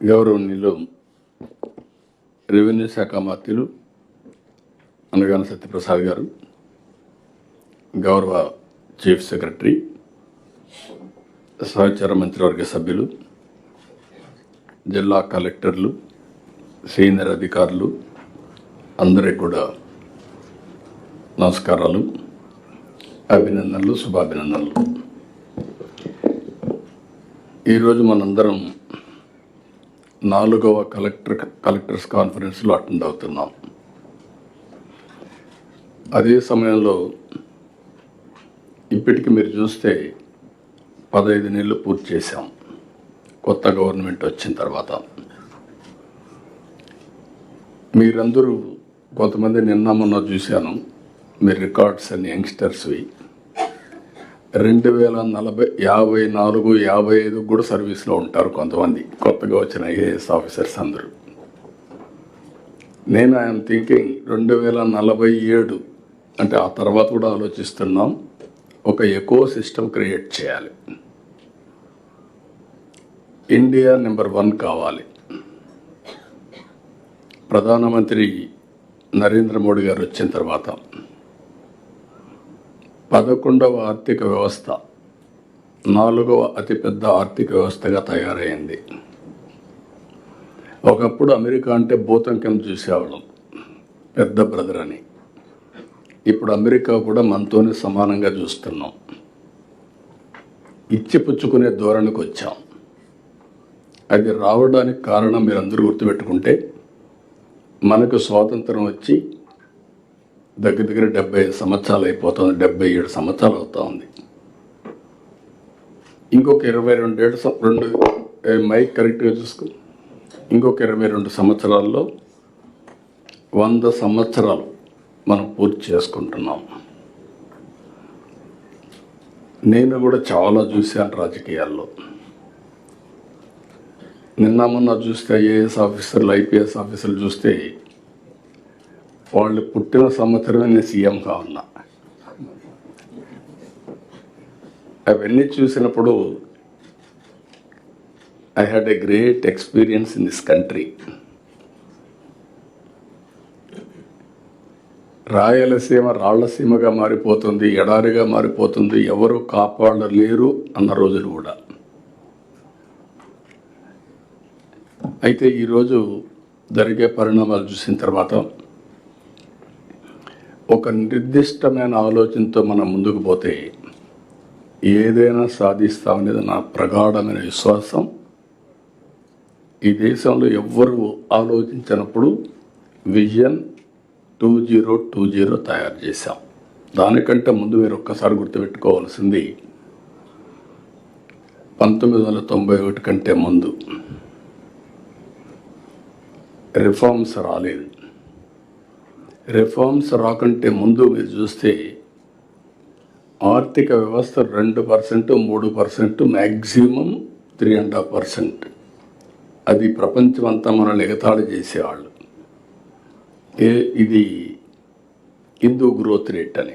గౌరవనీయులు రెవెన్యూ శాఖ మంత్రులు అనగాన సత్యప్రసాద్ గారు గౌరవ చీఫ్ సెక్రటరీ సహచార మంత్రివర్గ సభ్యులు జిల్లా కలెక్టర్లు సీనియర్ అధికారులు అందరికి కూడా నమస్కారాలు అభినందనలు శుభాభినందనలు. ఈరోజు మనందరం నాలుగవ కలెక్టర్ కలెక్టర్స్ కాన్ఫరెన్స్లో అటెండ్ అవుతున్నాం. అదే సమయంలో ఇప్పటికి మీరు చూస్తే పదహైదు నెలలు పూర్తి చేశాం. కొత్త గవర్నమెంట్ వచ్చిన తర్వాత. మీరందరూ కొంతమంది నిన్న మొన్న చూశాను. మీ రికార్డ్స్ అని యంగ్స్టర్స్వి. రెండు వేల నలభై యాభై నాలుగు యాభై ఐదు కూడా సర్వీస్లో ఉంటారు కొంతమంది కొత్తగా వచ్చిన ఐఏఎస్ ఆఫీసర్స్ అందరూ. నేను ఐఎమ్ థింకింగ్ రెండు వేల నలభై ఏడు అంటే ఆ తర్వాత కూడా ఆలోచిస్తున్నాం ఒక ఎకో సిస్టమ్ క్రియేట్ చేయాలి. ఇండియా నెంబర్ వన్ కావాలి. ప్రధానమంత్రి నరేంద్ర మోడీ గారు వచ్చిన తర్వాత పదకొండవ ఆర్థిక వ్యవస్థ నాలుగవ అతిపెద్ద ఆర్థిక వ్యవస్థగా తయారైంది. ఒకప్పుడు అమెరికా అంటే భూతం కింద చూసేవాళ్ళం పెద్ద బ్రదర్ అని. ఇప్పుడు అమెరికా కూడా మనతోనే సమానంగా చూస్తున్నాం. ఇచ్చి పుచ్చుకునే ధోరణికి వచ్చాం. అది రావడానికి కారణం మీరు అందరూ గుర్తుపెట్టుకుంటే మనకు స్వాతంత్రం వచ్చి దగ్గర దగ్గర డెబ్బై ఐదు సంవత్సరాలు అయిపోతుంది డెబ్బై ఏడు సంవత్సరాలు అవుతా ఉంది. ఇంకొక ఇరవై రెండేళ్ళు సం- రెండు మైక్ కరెక్ట్గా చూసుకో. ఇంకొక ఇరవై రెండు సంవత్సరాల్లో వంద సంవత్సరాలు మనం పూర్తి చేసుకుంటున్నాం. నేను కూడా చాలా చూశాను రాజకీయాల్లో. నిన్న మొన్న చూస్తే ఐఏఎస్ ఆఫీసర్లు ఐపీఎస్ ఆఫీసర్లు చూస్తే వాళ్ళు పుట్టిన సంవత్సరమే నేను సీఎం కావున్నా. అవన్నీ చూసినప్పుడు I had a great experience in this country Rayalaseema రాళ్ళసీమగా మారిపోతుంది ఎడారిగా మారిపోతుంది ఎవరు కాపాడలేరు అన్న రోజులు కూడా. అయితే ఈరోజు జరిగే పరిణామాలు చూసిన తర్వాత ఒక నిర్దిష్టమైన ఆలోచనతో మనం ముందుకు పోతే ఏదైనా సాధిస్తామనేది నా ప్రగాఢమైన విశ్వాసం. ఈ దేశంలో ఎవ్వరు ఆలోచించినప్పుడు vision two zero two zero తయారు చేశాం. దానికంటే ముందు మీరు ఒక్కసారి గుర్తుపెట్టుకోవాల్సింది పంతొమ్మిది వందల తొంభై ఒకటి కంటే ముందు. రిఫార్మ్స్ రాలేదు. రిఫార్మ్స్ రాకంటే ముందు మీరు చూస్తే ఆర్థిక వ్యవస్థ రెండు పర్సెంట్ మూడు percent maximum three and half percent అది ప్రపంచం అంతా మనల్ని ఎగతాళి చేసేవాళ్ళు. ఏ ఇది హిందూ గ్రోత్ రేట్ అని.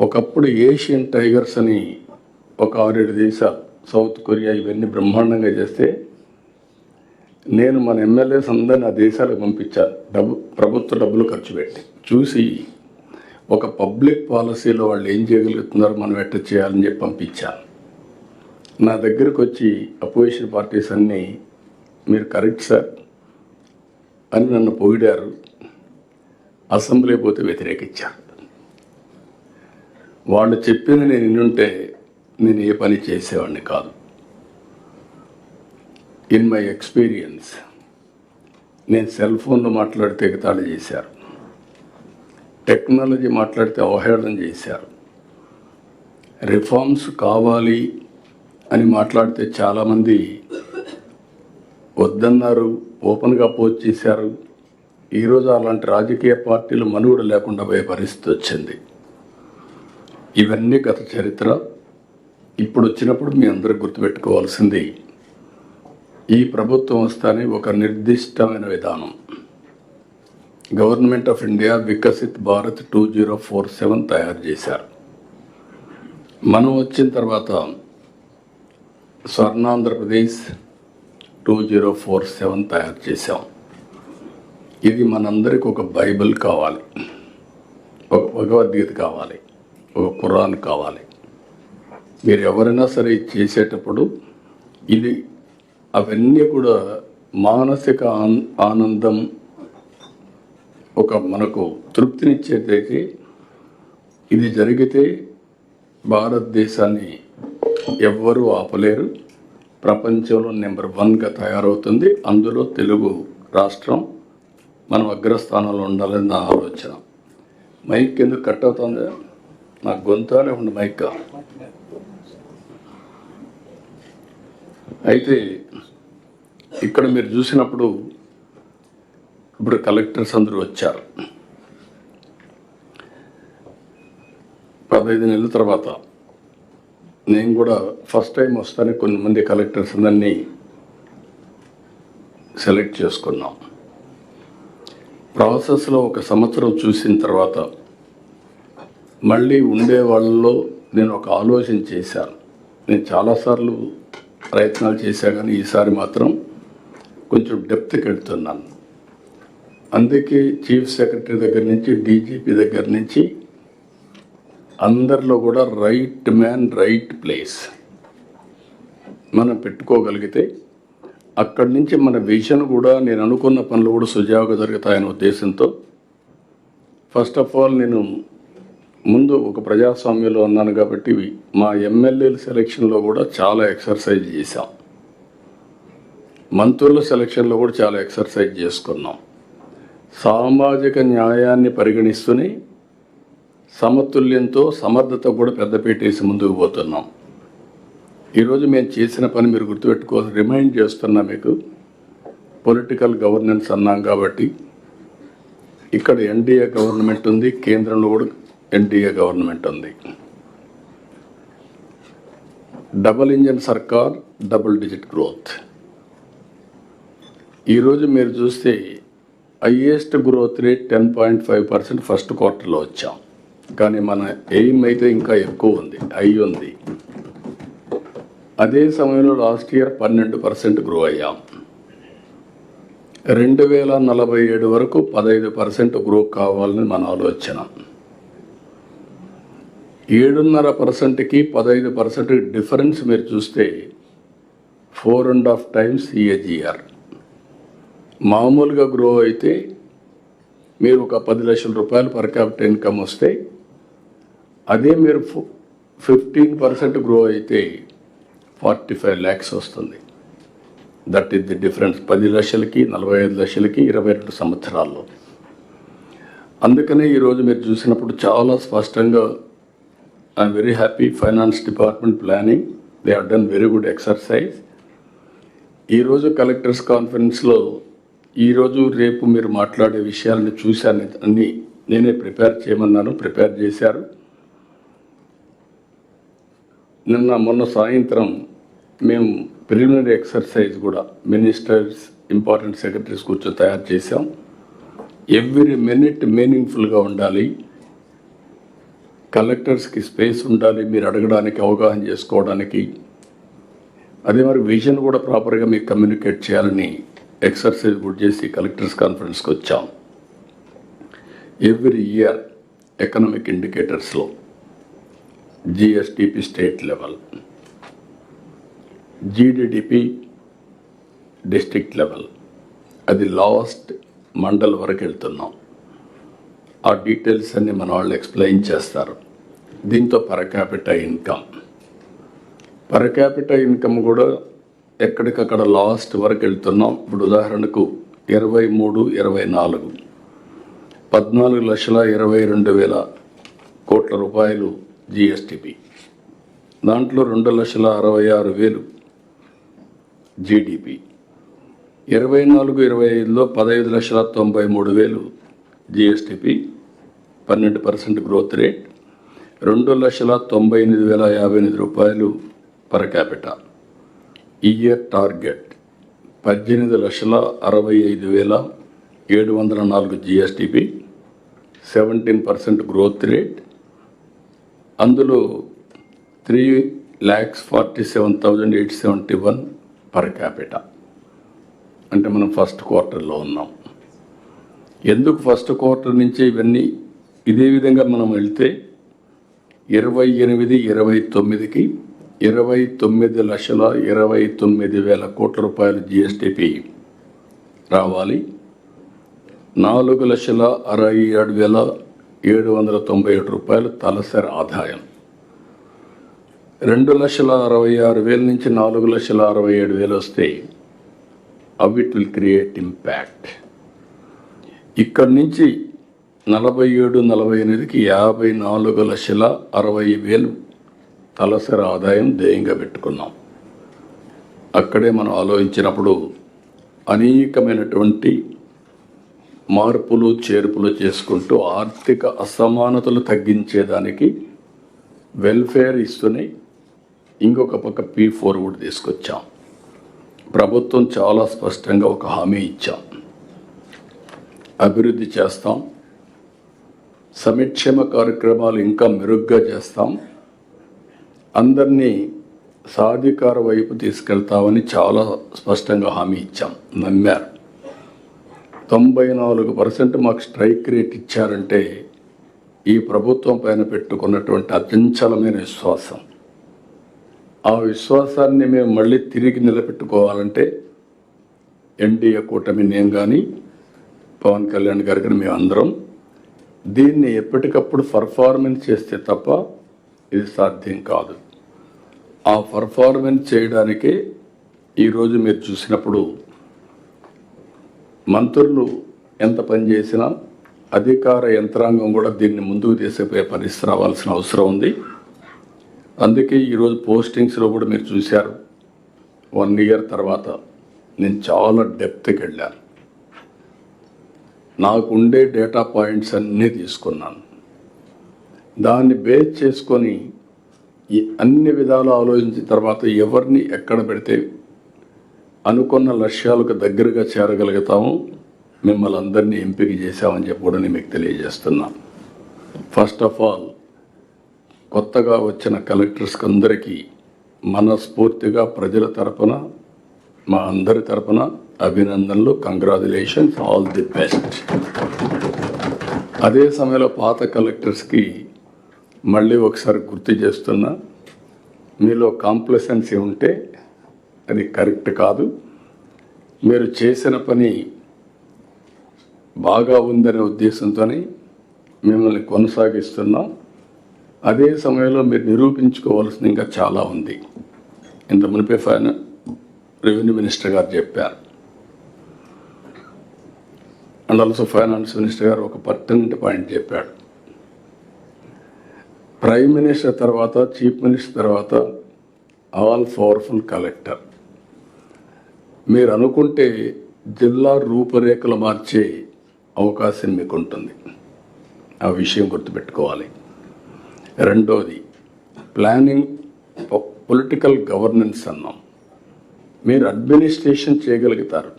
ఒకప్పుడు ఏషియన్ టైగర్స్ అని ఒక ఆరేడు దేశాలు సౌత్ కొరియా ఇవన్నీ బ్రహ్మాండంగా చేస్తే నేను మన ఎమ్మెల్యేస్ అందరిని ఆ దేశాలకు పంపించా. డబ్బు ప్రభుత్వ డబ్బులు ఖర్చు పెట్టి. చూసి ఒక పబ్లిక్ పాలసీలో వాళ్ళు ఏం చేయగలుగుతున్నారో మనం ఎట్ట చేయాలని చెప్పి పంపించాను నా దగ్గరకు వచ్చి అపోజిషన్ పార్టీస్ అన్నీ మీరు కరెక్ట్ సార్ అని నన్ను పొగిడారు. అసెంబ్లీ పోతే వ్యతిరేకించారు వాళ్ళు చెప్పింది నేను నిన్నుంటే నేను ఏ పని చేసేవాడిని కాదు. ఇన్ మై ఎక్స్పీరియన్స్ నేను సెల్ ఫోన్లో మాట్లాడితే ఎగతాళి చేశారు. టెక్నాలజీ మాట్లాడితే అవహేళన చేశారు. రిఫార్మ్స్ కావాలి అని మాట్లాడితే చాలామంది వద్దన్నారు ఓపెన్గా పోస్ట్ చేశారు. ఈరోజు అలాంటి రాజకీయ పార్టీలు మనుగడ లేకుండా పోయే పరిస్థితి వచ్చింది. ఇవన్నీ గత చరిత్ర. ఇప్పుడు వచ్చినప్పుడు మీ అందరూ గుర్తుపెట్టుకోవాల్సింది ఈ ప్రభుత్వం వస్తానే ఒక నిర్దిష్టమైన విధానం. Government of India Viksit Bharat two zero four seven తయారు చేశారు. మనం వచ్చిన తర్వాత Swarnandhra Pradesh two zero four seven తయారు చేశాం. ఇది మనందరికి ఒక బైబిల్ కావాలి. ఒక భగవద్గీత కావాలి. ఒక ఖురాన్ కావాలి. మీరు ఎవరైనా సరే చేసేటప్పుడు ఇది అవన్నీ కూడా మానసిక ఆన్- ఆనందం ఒక మనకు తృప్తినిచ్చేదైతే ఇది జరిగితే భారతదేశాన్ని ఎవ్వరూ ఆపలేరు. ప్రపంచంలో నెంబర్ వన్గా తయారవుతుంది. అందులో తెలుగు రాష్ట్రం మనం అగ్రస్థానంలో ఉండాలని నా ఆలోచన. మైక్ ఎందుకు కట్ అవుతుంది? నా గొంతనే ఉంది మైక్. అయితే ఇక్కడ మీరు చూసినప్పుడు ఇప్పుడు కలెక్టర్స్ అందరూ వచ్చారు. పదహైదు నెలల తర్వాత నేను కూడా ఫస్ట్ టైం వస్తానే కొన్ని మంది కలెక్టర్స్ అందరినీ సెలెక్ట్ చేసుకున్నాం. ప్రాసెస్లో ఒక సంవత్సరం చూసిన తర్వాత మళ్ళీ ఉండే వాళ్ళలో నేను ఒక ఆలోచన చేశాను. నేను చాలాసార్లు ప్రయత్నాలు చేశా కానీ ఈసారి మాత్రం కొంచెం డెప్త్కి వెళ్తున్నాను అందుకే చీఫ్ సెక్రటరీ దగ్గర నుంచి డీజీపీ దగ్గర నుంచి అందరిలో కూడా రైట్ మ్యాన్ రైట్ ప్లేస్. మనం పెట్టుకోగలిగితే అక్కడి నుంచి మన విజన్ కూడా నేను అనుకున్న పనులు కూడా సుజావుగా జరుగుతాయనే ఉద్దేశంతో ఫస్ట్ ఆఫ్ ఆల్ నేను ముందు ఒక ప్రజాస్వామ్యంలో ఉన్నాను కాబట్టి మా ఎమ్మెల్యేల సెలక్షన్లో కూడా చాలా ఎక్సర్సైజ్ చేశాం. మంత్రుల సెలక్షన్లో కూడా చాలా ఎక్సర్సైజ్ చేసుకున్నాం. సామాజిక న్యాయాన్ని పరిగణిస్తూనే సమతుల్యంతో సమర్థత కూడా పెద్దపీటేసి ముందుకు పోతున్నాం. ఈరోజు మేము చేసిన పని మీరు గుర్తుపెట్టుకోవాలి రిమైండ్ చేస్తున్నా మీకు. పొలిటికల్ గవర్నెన్స్ అన్నాం కాబట్టి ఇక్కడ ఎన్డీఏ గవర్నమెంట్ ఉంది కేంద్రంలో కూడా ఎన్డీఏ గవర్నమెంట్ ఉంది. డబుల్ ఇంజన్ సర్కార్ డబుల్ డిజిట్ గ్రోత్. ఈరోజు మీరు చూస్తే highest growth rate ten point five percent first క్వార్టర్లో వచ్చాం. కానీ మన ఎయిమ్ అయితే ఇంకా ఎక్కువ ఉంది హై ఉంది. అదే సమయంలో లాస్ట్ ఇయర్ పన్నెండు పర్సెంట్ గ్రో అయ్యాం. రెండు వేల నలభై ఏడు వరకు పదహైదు పర్సెంట్ గ్రో కావాలని మన ఆలోచన. ఏడున్నర పర్సెంట్కి పదహైదు పర్సెంట్ డిఫరెన్స్ మీరు చూస్తే four and half times CAGR మామూలుగా గ్రో అయితే మీరు ఒక పది లక్షల రూపాయలు పర్ క్యాపిటల్ ఇన్కమ్ వస్తే అదే మీరు ఫిఫ్టీన్ పర్సెంట్ గ్రో అయితే ఫార్టీ ఫైవ్ ల్యాక్స్ వస్తుంది. దట్ ఈస్ ది డిఫరెన్స్ పది లక్షలకి నలభై ఐదు లక్షలకి ఇరవై రెండు సంవత్సరాల్లో. అందుకనే ఈరోజు మీరు చూసినప్పుడు చాలా స్పష్టంగా I'm very happy finance department planning they have done very good exercise ఈరోజు కలెక్టర్స్ కాన్ఫరెన్స్లో ఈరోజు రేపు మీరు మాట్లాడే విషయాలను చూశాను. అన్ని నేనే ప్రిపేర్ చేయమన్నాను ప్రిపేర్ చేశారు. నిన్న మొన్న సాయంత్రం మేము ప్రిలిమినరీ ఎక్సర్సైజ్ కూడా మినిస్టర్స్ ఇంపార్టెంట్ సెక్రటరీస్ కూర్చొని తయారు చేశాం. ఎవ్రీ మినిట్ మీనింగ్ఫుల్గా ఉండాలి. కలెక్టర్స్కి స్పేస్ ఉండాలి మీరు అడగడానికి అవగాహన చేసుకోవడానికి. అదే మరి విజన్ కూడా ప్రాపర్గా మీకు కమ్యూనికేట్ చేయాలని ఎక్సర్సైజ్ కూడా చేసి కలెక్టర్స్ కాన్ఫరెన్స్కి వచ్చాం. Every year economic ఇండికేటర్స్లో GSDP state level GDDP district level అది లాస్ట్ మండల్ వరకు వెళ్తున్నాం. ఆ డీటెయిల్స్ అన్ని మన వాళ్ళు ఎక్స్ప్లెయిన్ చేస్తారు. దీంతో per capital income. Per capital income కూడా ఎక్కడికక్కడ లాస్ట్ వరకు వెళ్తున్నాం. ఇప్పుడు ఉదాహరణకు ఇరవై మూడు ఇరవై నాలుగు. పద్నాలుగు లక్షల ఇరవై రెండు వేల కోట్ల రూపాయలు జిఎస్టిపి దాంట్లో రెండు లక్షల అరవై ఆరు వేలు జీడిపి ఇరవై నాలుగు ఇరవై ఐదులో పదహైదు లక్షల తొంభై మూడు వేలు జిఎస్టిపి పన్నెండు పర్సెంట్ గ్రోత్ రేట్. రెండు లక్షల తొంభై ఎనిమిది వేల యాభై ఎనిమిది రూపాయలు పర్ క్యాపిటల్ ఇయర్ టార్గెట్ పద్దెనిమిది లక్షల అరవై ఐదు వేల ఏడు వందల నాలుగు GSDP seventeen percent growth rate అందులో three lakhs forty seven thousand eight seventy one per capita అంటే మనం ఫస్ట్ క్వార్టర్లో ఉన్నాం. ఎందుకు ఫస్ట్ క్వార్టర్ నుంచి ఇవన్నీ ఇదే విధంగా మనం వెళ్తే ఇరవై ఎనిమిది ఇరవై తొమ్మిదికి ఇరవై తొమ్మిది లక్షల ఇరవై తొమ్మిది వేల కోట్ల రూపాయలు జిఎస్టిపి రావాలి. నాలుగు లక్షల అరవై ఏడు వేల ఏడు వందల తొంభై ఏడు రూపాయలు తలసరి ఆదాయం. రెండు లక్షల అరవై ఆరు వేల నుంచి నాలుగు లక్షల అరవై ఏడు వేలు వస్తే అవి ఇట్ విల్ క్రియేట్ ఇంపాక్ట్ ఇక్కడి నుంచి నలభై ఏడు నలభై ఎనిమిదికి యాభై నాలుగు లక్షల అరవై వేలు తలసరి ఆదాయం ధ్యేయంగా పెట్టుకున్నాం. అక్కడే మనం ఆలోచించినప్పుడు అనేకమైనటువంటి మార్పులు చేర్పులు చేసుకుంటూ ఆర్థిక అసమానతలు తగ్గించేదానికి వెల్ఫేర్ ఇస్తూనే ఇంకొక పక్క పీ ఫోర్ కూడా తీసుకొచ్చాం. ప్రభుత్వం చాలా స్పష్టంగా ఒక హామీ ఇచ్చాం. అభివృద్ధి చేస్తాం. సంక్షేమ కార్యక్రమాలు ఇంకా మెరుగ్గా చేస్తాం. అందరినీ సాధికార వైపు తీసుకెళ్తామని చాలా స్పష్టంగా హామీ ఇచ్చాం. నమ్మారు. తొంభై నాలుగు పర్సెంట్ మాకు స్ట్రైక్ రేట్ ఇచ్చారంటే ఈ ప్రభుత్వం పైన పెట్టుకున్నటువంటి అత్యంచలమైన విశ్వాసం. ఆ విశ్వాసాన్ని మేము మళ్ళీ తిరిగి నిలబెట్టుకోవాలంటే ఎన్డీఏ కూటమి నేను కానీ పవన్ కళ్యాణ్ గారు కానీ మేము అందరం దీన్ని ఎప్పటికప్పుడు పర్ఫార్మెన్స్ చేస్తే తప్ప ఇది సాధ్యం కాదు. ఆ పర్ఫార్మెన్స్ చేయడానికే ఈరోజు మీరు చూసినప్పుడు మంత్రులు ఎంత పని చేసినా అధికార యంత్రాంగం కూడా దీన్ని ముందుకు తీసుకుపోయే పరిస్థితి రావాల్సిన అవసరం ఉంది. అందుకే ఈరోజు పోస్టింగ్స్లో కూడా మీరు చూశారు. వన్ ఇయర్ తర్వాత నేను చాలా డెప్త్కి వెళ్ళాను. నాకు ఉండే డేటా పాయింట్స్ అన్నీ తీసుకున్నాను. దాన్ని బేస్ చేసుకొని అన్ని విధాలు ఆలోచించిన తర్వాత ఎవరిని ఎక్కడ పెడితే అనుకున్న లక్ష్యాలకు దగ్గరగా చేరగలుగుతాము మిమ్మల్ని అందరినీ ఎంపిక చేశామని చెప్పి కూడా నేను మీకు తెలియజేస్తున్నా. ఫస్ట్ ఆఫ్ ఆల్ కొత్తగా వచ్చిన కలెక్టర్స్కి అందరికీ మనస్ఫూర్తిగా ప్రజల తరపున మా అందరి తరపున అభినందనలు కంగ్రాచులేషన్స్ ఆల్ ది బెస్ట్ అదే సమయంలో పాత కలెక్టర్స్కి మళ్ళీ ఒకసారి గుర్తు చేస్తున్నా మీలో కాంప్లసెన్సీ ఉంటే అది కరెక్ట్ కాదు. మీరు చేసిన పని బాగా ఉందనే ఉద్దేశంతో మిమ్మల్ని కొనసాగిస్తున్నాం. అదే సమయంలో మీరు నిరూపించుకోవాల్సింది ఇంకా చాలా ఉంది. ఇంత మునిపే ఫైన రెవెన్యూ మినిస్టర్ గారు చెప్పారు. అండ్ ఆల్సో ఫైనాన్స్ మినిస్టర్ గారు ఒక పర్టనెంట్ పాయింట్ చెప్పాడు. ప్రైమ్ మినిస్టర్ తర్వాత చీఫ్ మినిస్టర్ తర్వాత ఆల్ పవర్ఫుల్ కలెక్టర్. మీరు అనుకుంటే జిల్లా రూపురేఖలు మార్చే అవకాశం మీకు ఉంటుంది ఆ విషయం గుర్తుపెట్టుకోవాలి. రెండోది ప్లానింగ్ పొలిటికల్ గవర్నెన్స్ అన్నాం. మీరు అడ్మినిస్ట్రేషన్ చేయగలుగుతారు.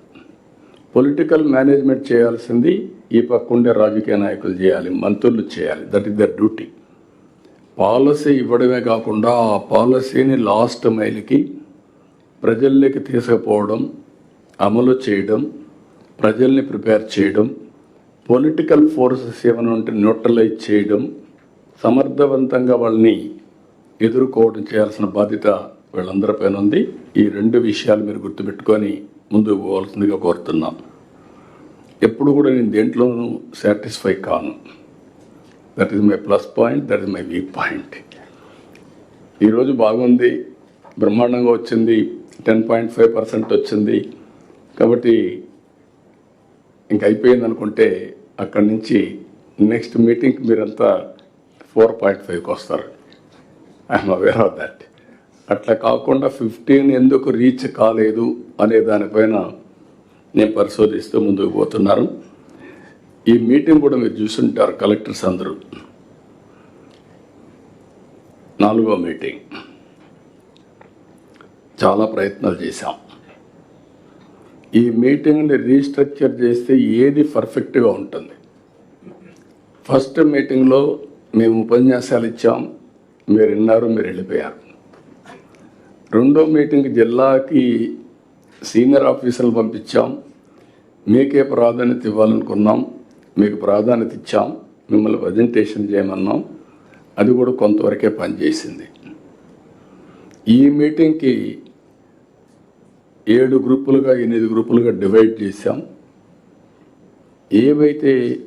పొలిటికల్ మేనేజ్మెంట్ చేయాల్సింది ఈ పక్కుండే రాజకీయ నాయకులు చేయాలి మంత్రులు చేయాలి. That is the duty. Policy ఇవ్వడమే కాకుండా ఆ పాలసీని లాస్ట్ మైల్కి ప్రజల్లోకి తీసుకుపోవడం అమలు చేయడం ప్రజల్ని ప్రిపేర్ చేయడం పొలిటికల్ ఫోర్సెస్ ఏమైనా ఉంటే న్యూట్రలైజ్ చేయడం సమర్థవంతంగా వాళ్ళని ఎదుర్కోవడం చేయాల్సిన బాధ్యత వీళ్ళందరిపైన ఉంది. ఈ రెండు విషయాలు మీరు గుర్తుపెట్టుకొని ముందుకు పోవాల్సిందిగా కోరుతున్నాం. ఎప్పుడు కూడా నేను దేంట్లోనూ సాటిస్ఫై కాను. That is my plus point that is my weak point ఈరోజు బాగుంది బ్రహ్మాండంగా వచ్చింది టెన్ పాయింట్ ఫైవ్ పర్సెంట్ వచ్చింది. కాబట్టి ఇంక అయిపోయింది అనుకుంటే అక్కడి నుంచి నెక్స్ట్ మీటింగ్కి మీరంతా ఫోర్ పాయింట్ ఫైవ్కి వస్తారు. ఐఎమ్ అవేర్ ఆఫ్ దట్ అట్లా కాకుండా ఫిఫ్టీన్ ఎందుకు రీచ్ కాలేదు అనే దానిపైన నేను పరిశోధిస్తూ ముందుకు పోతున్నాను. ఈ మీటింగ్ కూడా మీరు చూసుంటారు కలెక్టర్స్ అందరూ. నాలుగో మీటింగ్. చాలా ప్రయత్నాలు చేశాం. ఈ మీటింగ్ని రీస్ట్రక్చర్ చేస్తే ఏది పర్ఫెక్ట్గా ఉంటుంది. ఫస్ట్ మీటింగ్లో మేము ఉపన్యాసాలు ఇచ్చాం. మీరు విన్నారు మీరు వెళ్ళిపోయారు. రెండో మీటింగ్ జిల్లాకి సీనియర్ ఆఫీసర్లు పంపించాం. మీకే ప్రాధాన్యత ఇవ్వాలనుకున్నాం. మీకు ప్రాధాన్యత ఇచ్చాం మిమ్మల్ని ప్రజెంటేషన్ చేయమన్నాం. అది కూడా కొంతవరకే పనిచేసింది. ఈ మీటింగ్కి ఏడు గ్రూపులుగా ఎనిమిది గ్రూపులుగా డివైడ్ చేశాం. ఏవైతే